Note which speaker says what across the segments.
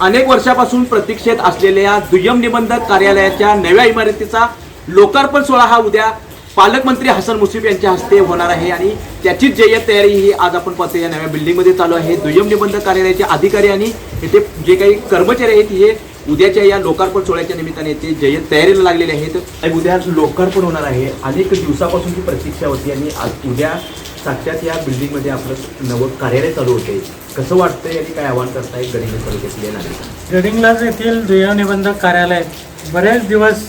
Speaker 1: अनेक वर्षापासून प्रतीक्षेत असलेल्या दुय्यम निबंधक कार्यालयाच्या नव्या इमारतीचा लोकार्पण सोहळा हा उद्या पालकमंत्री हसन मुसीफ यांच्या हस्ते होणार आहे आणि त्याचीच जय्यत तयारी ही आज आपण पाहतो या नव्या बिल्डिंगमध्ये चालू आहे दुय्यम निबंधक कार्यालयाचे अधिकारी आणि येथे जे काही कर्मचारी आहेत हे उद्याच्या या लोकार्पण सोहळ्याच्या निमित्ताने ते जय्यत तयारीला लागलेले आहेत. उद्या लोकार्पण होणार आहे. अनेक दिवसापासून ती प्रतीक्षा होती आणि आज उद्या साक्षात या बिल्डिंगमध्ये आपलं नवं कार्यालय चालू होते. कसं वाटतंय आणि काय आव्हान करताय गडिंग तालुक्यातले नागरिक?
Speaker 2: येथील दुय्यम निबंधक कार्यालय बरेच दिवस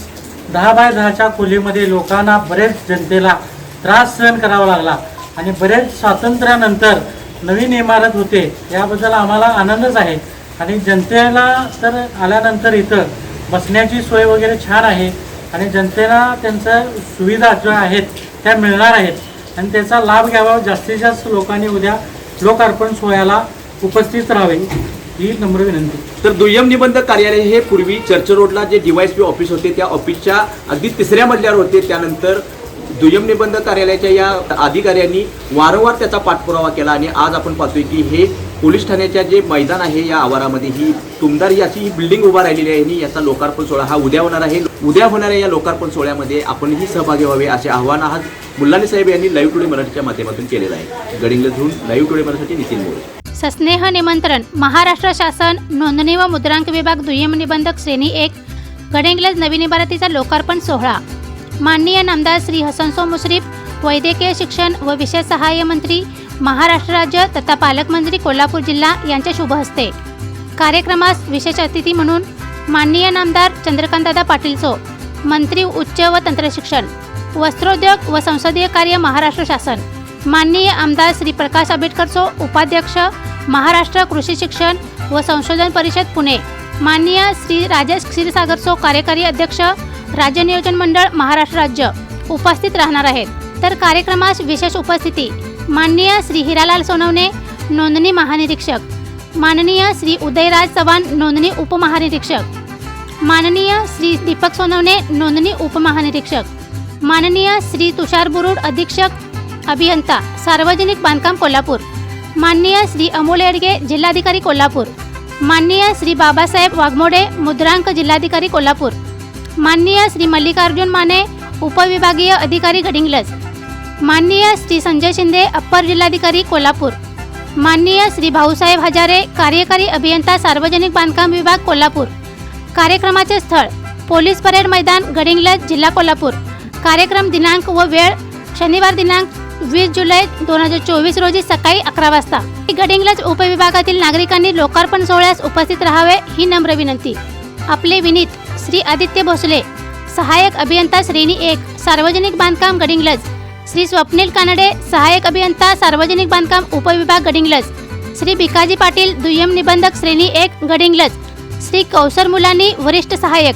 Speaker 2: दहा बाय दहाच्या खोलीमध्ये लोकांना बरेच जनतेला त्रास सहन करावा लागला आणि बरेच स्वातंत्र्यानंतर नवीन इमारत होते याबद्दल आम्हाला आनंदच आहे. आणि जनतेला तर आल्यानंतर इथं बसण्याची सोय वगैरे छान आहे आणि जनतेला त्यांच्या सुविधा ज्या आहेत त्या मिळणार आहेत. आणि त्याचा लाभ घ्यावा. जास्तीत जास्त लोकांनी उद्या लोकार्पण सोहळ्याला उपस्थित राहावे. ही नम्र विनंती.
Speaker 1: तर दुय्यम निबंधक कार्यालय हे पूर्वी चर्च रोडला जे डीवायसपी ऑफिस होते त्या ऑफिसच्या अगदी तिसऱ्या मजल्यावर होते. त्यानंतर दुय्यम निबंधक कार्यालयाच्या या अधिकाऱ्यांनी वारंवार त्याचा पाठपुरावा केला आणि आज आपण पाहतोय की हे पोलीस ठाण्याच्या जे मैदान आहे या आवारामध्ये ही तुमदार ही अशी ही बिल्डिंग उभा राहिलेली आहे आणि याचा लोकार्पण सोहळा हा उद्या होणार आहे. उद्या होणाऱ्या या लोकार्पण सोहळ्यामध्ये आपणही सहभागी व्हावे असे आव्हान आज मुल्लानी साहेब यांनी लाईव्ह टुडे मराठीच्या माध्यमातून केलेलं आहे. गडिंगलजहून लाईव्ह टुडे मराठी नितीन मोरे.
Speaker 3: सस्नेह निमंत्रण महाराष्ट्र शासन नोंदणी व मुद्रांक विभाग दुय्यम निबंधक श्रेणी एक गडेंगलज नवीन इमारतीचा लोकार्पण सोहळा. माननीय नामदार श्री हसनसो मुश्रीफ वैद्यकीय शिक्षण व विशेष सहाय्य मंत्री महाराष्ट्र राज्य तथा पालकमंत्री कोल्हापूर जिल्हा यांच्या शुभ हस्ते कार्यक्रमास विशेष अतिथी म्हणून माननीय नामदार चंद्रकांतदादा पाटील सो मंत्री उच्च व तंत्रशिक्षण वस्त्रोद्योग व संसदीय कार्य महाराष्ट्र शासन माननीय आमदार श्री प्रकाश आंबेडकर सो उपाध्यक्ष महाराष्ट्र कृषी शिक्षण व संशोधन परिषद पुणे माननीय श्री राजेश क्षीरसागरचो कार्यकारी अध्यक्ष राज्य नियोजन मंडळ महाराष्ट्र राज्य उपस्थित राहणार आहेत. तर कार्यक्रमास विशेष उपस्थिती माननीय श्री हिरालाल सोनवणे नोंदणी महानिरीक्षक माननीय श्री उदयराज चव्हाण नोंदणी उपमहानिरीक्षक माननीय श्री दीपक सोनवणे नोंदणी उपमहानिरीक्षक. माननीय श्री तुषार बुरुड अधीक्षक अभियंता सार्वजनिक बांधकाम कोल्हापूर. माननीय श्री अमोल येडगे जिल्हाधिकारी कोल्हापूर. माननीय श्री बाबासाहेब वाघमोडे मुद्रांक जिल्हाधिकारी कोल्हापूर. माननीय श्री मल्लिकार्जुन माने उपविभागीय अधिकारी गडिंग्लज. माननीय श्री संजय शिंदे अप्पर जिल्हाधिकारी कोल्हापूर. माननीय श्री भाऊसाहेब हजारे कार्यकारी अभियंता सार्वजनिक बांधकाम विभाग कोल्हापूर. कार्यक्रमाचे स्थळ पोलीस परेड मैदान गडिंग्लज जिल्हा कोल्हापूर. कार्यक्रम दिनांक व वेळ शनिवार दिनांक वीस जुलै दोन हजार चोवीस रोजी सकाळी अकरा वाजता. गडिंग्लज उपविभागातील नागरिकांनी लोकार्पण सोहळ्यास उपस्थित राहावे ही नम्र विनंती. आपले विनीत श्री आदित्य भोसले. सहाय्यक अभियंता श्रेणी एक सार्वजनिक बांधकाम गडिंग्लज. श्री स्वप्नील कानडे सहाय्यक अभियंता सार्वजनिक बांधकाम उपविभाग गडिंग्लज. श्री भिकाजी पाटील दुय्यम निबंधक श्रेणी एक गडिंग्लज. श्री कौसर मुलानी वरिष्ठ सहाय्यक